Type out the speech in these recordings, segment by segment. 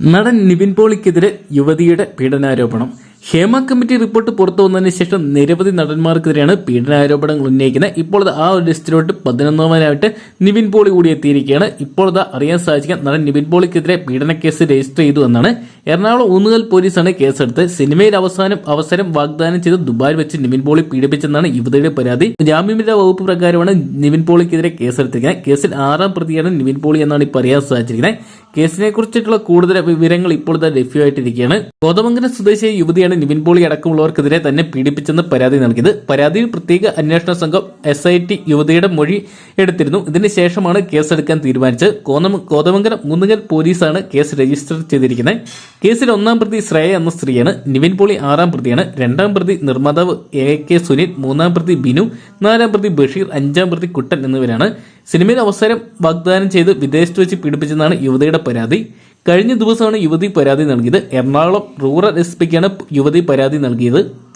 നടൻ നിവിൻ പോളിക്കെതിരെ യുവതിയുടെ പീഡനാരോപണം. Hema committee report പുറത്തു വന്നതിന് ശേഷം നിരവധി നടന്മാർക്കെതിരെയാണ് പീഡനാരോപണങ്ങൾ ഉന്നയിക്കുന്നത്. ഇപ്പോൾ ആ ഒരു ലിസ്റ്റിലോട്ട് പതിനൊന്നാമനായിട്ട് നിവിൻ പോളി കൂടി എത്തിയിരിക്കുകയാണ്. ഇപ്പോൾ അറിയാൻ സാധിക്കാൻ നടൻ നിവിൻ പോളിക്കെതിരെ പീഡന കേസ് രജിസ്റ്റർ ചെയ്തു എന്നാണ്. എറണാകുളം ഊന്നുകൽ പോലീസാണ് കേസെടുത്ത് സിനിമയിൽ അവസാനം അവസരം വാഗ്ദാനം ചെയ്ത് ദുബായിൽ വെച്ച് നിവിൻ പോളി പീഡിപ്പിച്ചെന്നാണ് യുവതിയുടെ പരാതി. ജാമ്യമില്ലാ വകുപ്പ് പ്രകാരമാണ് നിവിൻ പോളിക്കെതിരെ കേസെടുത്തിരിക്കുന്നത്. കേസിൽ ആറാം പ്രതിയാണ് നിവിൻ പോളി എന്നാണ് ഇപ്പോൾ അറിയാൻ സാധിച്ചിരിക്കുന്നത്. കേസിനെ കുറിച്ചിട്ടുള്ള കൂടുതൽ വിവരങ്ങൾ ഇപ്പോൾ തന്നെ ലഭ്യമായിട്ടിരിക്കുകയാണ്. കോതമംഗലം സ്വദേശിയായ യുവതിയാണ് നിവിൻ പോളി അടക്കമുള്ളവർക്കെതിരെ തന്നെ പീഡിപ്പിച്ചെന്ന് പരാതി നൽകിയത്. പരാതിയിൽ പ്രത്യേക അന്വേഷണ സംഘം എസ് ഐ ടി യുവതിയുടെ മൊഴി എടുത്തിരുന്നു. ഇതിനുശേഷമാണ് കേസെടുക്കാൻ തീരുമാനിച്ചത്. ഗോതമംഗലം കോതമംഗലം മുന്നുകൽ പോലീസാണ് കേസ് രജിസ്റ്റർ ചെയ്തിരിക്കുന്നത്. കേസിൽ ഒന്നാം പ്രതി ശ്രേയ എന്ന സ്ത്രീയാണ്. നിവിൻ പോളി ആറാം പ്രതിയാണ്. രണ്ടാം പ്രതി നിർമ്മാതാവ് എ കെ സുനിൽ മൂന്നാം പ്രതി ബിനു നാലാം പ്രതി ബഷീർ അഞ്ചാം പ്രതി കുട്ടൻ എന്നിവരാണ് സിനിമയിൽ അവസരം വാഗ്ദാനം ചെയ്ത് വിദേശത്ത് വെച്ച് പീഡിപ്പിച്ചെന്നാണ് യുവതിയുടെ പരാതി. കഴിഞ്ഞ ദിവസമാണ് യുവതി പരാതി നൽകിയത്. എറണാകുളം റൂറൽ എസ് പിക്കാണ് യുവതി പരാതി നൽകിയത്.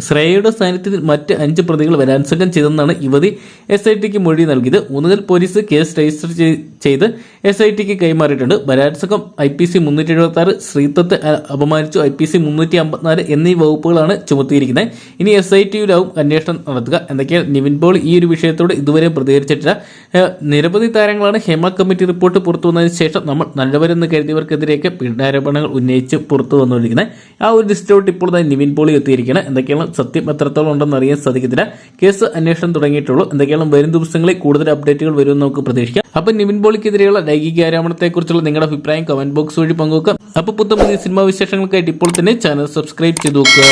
ശ്രേയയുടെ സാന്നിധ്യത്തിൽ മറ്റ് അഞ്ച് പ്രതികൾ വരാൻസംഗം ചെയ്തെന്നാണ് യുവതി എസ് ഐ ടിക്ക് മൊഴി നൽകിയത്. ഊന്നുകൽ പോലീസ് കേസ് രജിസ്റ്റർ ചെയ്- ചെയ്ത് എസ് ഐ ടിക്ക് കൈമാറിയിട്ടുണ്ട്. ബലാത്സംഗം ഐ പി സി മുന്നൂറ്റി എഴുപത്തി ആറ് സ്ത്രീത്വത്തെ അപമാനിച്ചു. ഐ പി സി മുന്നൂറ്റി അമ്പത്തിനാല് എന്നീ വകുപ്പുകളാണ് ചുമത്തിയിരിക്കുന്നത്. ഇനി എസ് ഐ ടിയിലാവും അന്വേഷണം നടത്തുക. എന്തൊക്കെയാണ് നിവിൻ പോൾ ഈ ഒരു വിഷയത്തോട് ഇതുവരെ പ്രതികരിച്ചിട്ടില്ല. നിരവധി താരങ്ങളാണ് ഹേമ കമ്മിറ്റി റിപ്പോർട്ട് പുറത്തു വന്നതിന് ശേഷം നമ്മൾ നല്ലവരെന്ന് കരുതിയവർക്കെതിരെയൊക്കെ പീഡനാരോപണങ്ങൾ ഉന്നയിച്ച് പുറത്തു വന്നുകൊണ്ടിരിക്കുന്നത്. ആ ഒരു ലിസ്റ്റിലോട്ട് ഇപ്പോൾ തന്നെ നിവിൻ പോളി എത്തിയിരിക്കുകയാണ്. എന്തൊക്കെയാണ് സത്യം എത്രത്തോളം ഉണ്ടെന്ന് അറിയാൻ സാധിക്കത്തില്ല. കേസ് അന്വേഷണം തുടങ്ങിയിട്ടുള്ളൂ. എന്തൊക്കെയാണ് വരും ദിവസങ്ങളിൽ കൂടുതൽ അപ്ഡേറ്റുകൾ വരുമെന്ന് നമുക്ക് പ്രതീക്ഷിക്കാം. അപ്പൊ നിവിൻ പോളിക്കെതിരെയുള്ള ലൈംഗിക ആരോപണത്തെക്കുറിച്ചുള്ള നിങ്ങളുടെ അഭിപ്രായം കമന്റ് ബോക്സ് വഴി പങ്കുവെക്കാം. അപ്പൊ പുതിയ പുതിയ സിനിമാ വിശേഷങ്ങൾക്കായിട്ട് ഇപ്പോൾ തന്നെ ചാനൽ സബ്സ്ക്രൈബ് ചെയ്തു നോക്കുക.